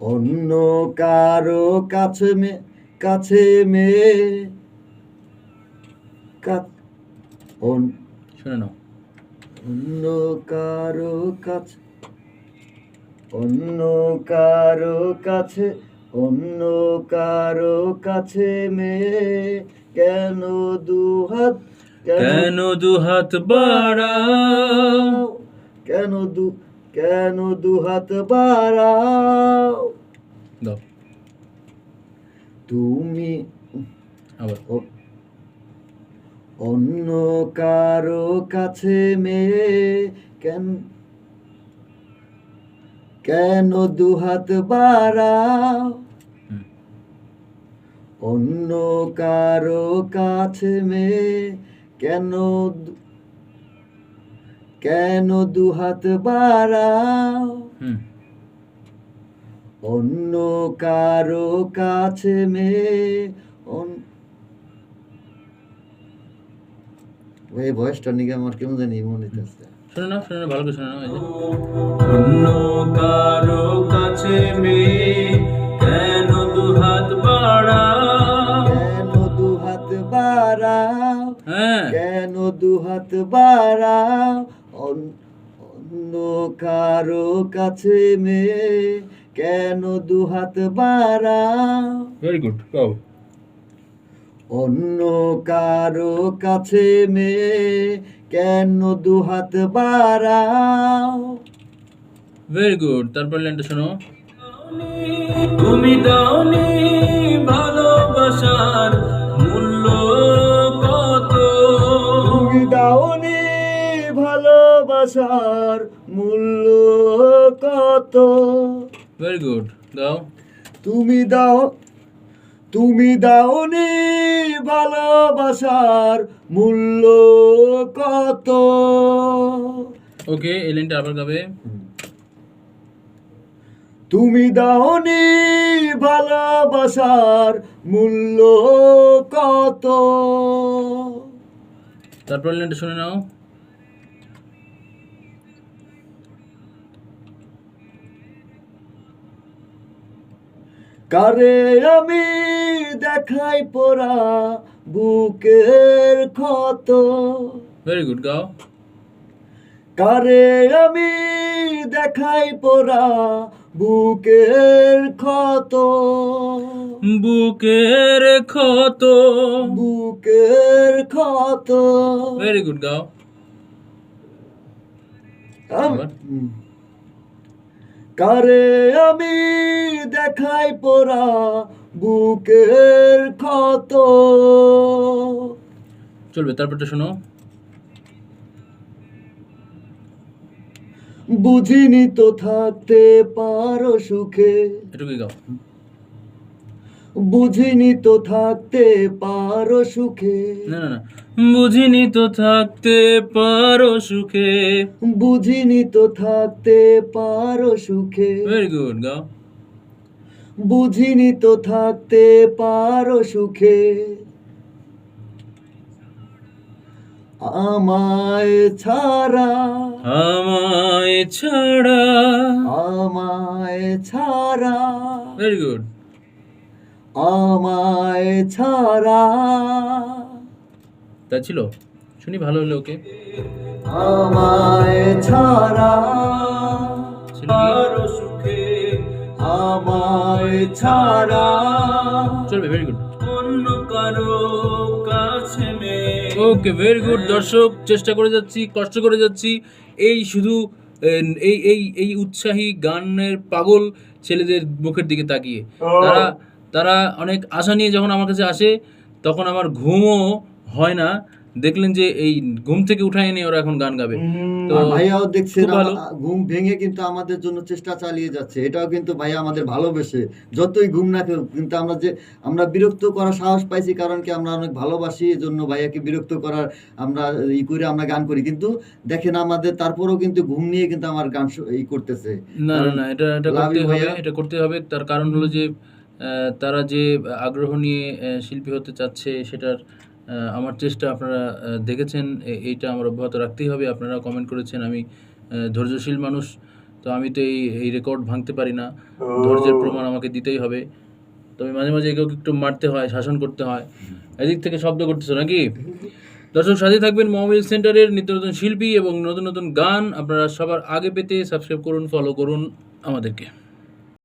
অন্য কারও কাছে মে কাছে মে শুনে নাও। অন্য কারও কাছে অন্য কারও কাছে অন্য কারও কাছে মে কেন দুহাত কেন দু হাত বাড়াও? কেন দু কেন দুহাত বাড়াও? তুমি অন্য কারও কাছে মেয়ে কেন কেন দুহাত বাড়াও? অন্য কারও কাছে মেয়ে কেন কেন দুহাত বাড়াও? হুম। অন্য কারও কাছে মেয়ে অন- এই ভয়েসটা নিকে আমার কেমন জানি মনে হচ্ছে শুনে নাও শুনে ভালো করে শুনে নাও এই যে। অন্য কারও কাছে মেয়ে কেন দু হাত বাড়াও? কেন দুহাত বাড়াও? হ্যাঁ। কেন দুহাত বাড়াও? অন- অন্য কারও কাছে মেয়ে কেন দুহাত বাড়াও ভেরি গুড গাও অন্য কারও কাছে মেয়ে কেন দুহাত বাড়াও ভেরি গুড তারপর লাইনটা শোনো। তুমি দাওনি ভালোবাসার ভালোবাসার মূল্য কত? ভেরি গুড দাও। তুমি দাও তুমি দাওনি ভালোবাসার মূল্য কত? ওকে এই লাইনটা আবার গাবে। তুমি দাওনি ভালোবাসার মূল্য কত? তারপর লাইনটা শুনে নাও। কারে আমি দেখাই পড়া বুকের ক্ষত? ভেরি গুড গাও কারে আমি দেখাই পড়া বুকের ক্ষত? বুকের ক্ষত। বুকের ক্ষত। ভেরি গুড গাও। কারে আমি দেখাই পড়া বুকের ক্ষত। চলবে তারপরটা শোনো। বুঝিনি তো থাকতে পারো সুখে। এটুকুই গাও। বুঝিনি তো থাকতে পারো সুখে। না না না। বুঝিনি তো থাকতে পারো সুখে। বুঝিনি তো থাকতে পারো সুখে। ভেরি গুড গাও বুঝিনি তো থাকতে পারো সুখে। আমায় ছাড়া। আমায় ছাড়া। আমায় ছাড়া। ভেরি গুড আমায় ছাড়া। তা ছিল? শুনি ভালো হলো ওকে। আমায় ছাড়া সুখে আমায় ছাড়া চলবে ভেরি গুড অন্য কারও কাছে ওকে ভেরি গুড দর্শক চেষ্টা করে যাচ্ছি কষ্ট করে যাচ্ছি। এই শুধু এই এই এই উৎসাহী গানের পাগল ছেলেদের মুখের দিকে তাকিয়ে। তারা তারা অনেক আশা নিয়ে যখন আমার কাছে আসে তখন আমার ঘুমও হয় না। দেখলেন যে এই ঘুম থেকে উঠায় এনে ওরা এখন গান গাবে। তো ভাইয়াও দেখছেন। আমা- ঘুম ভেঙে কিন্তু আমাদের জন্য চেষ্টা চালিয়ে যাচ্ছে। এটাও কিন্তু ভাইয়া আমাদের ভালোবেসে। যতই ঘুম না কেউ কিন্তু আমরা যে আমরা বিরক্ত করার সাহস পাইছি কারণ কি আমরা অনেক ভালোবাসি এজন্য ভাইয়াকে বিরক্ত করার আমরা ই করে আমরা গান করি। কিন্তু দেখেন আমাদের তারপরেও কিন্তু ঘুম নিয়ে কিন্তু আমার গান ই করতেছে। না না এটা এটা করতে হবে ভাইয়া। এটা করতে হবে। তার কারণ হলো যে আহ, তারা যে আগ্রহ নিয়ে শিল্পী হতে চাচ্ছে সেটার আমার চেষ্টা আপনারা দেখেছেন এইটা আমার অব্যাহত রাখতেই হবে। আপনারা কমেন্ট করেছেন আমি ধৈর্যশীল মানুষ তো আমি তো এই এই রেকর্ড ভাঙতে পারি না। ধৈর্যের প্রমাণ আমাকে দিতেই হবে। তবে মাঝে মাঝে একেও একটু মারতে হয় শাসন করতে হয়। এদিক থেকে শব্দ করতেছো নাকি? দর্শক সাথে থাকবেন মোবাইল সেন্টারের নিত্য নতুন শিল্পী এবং নতুন নতুন গান। আপনারা সবার আগে পেতে সাবস্ক্রাইব করুন ফলো করুন আমাদেরকে।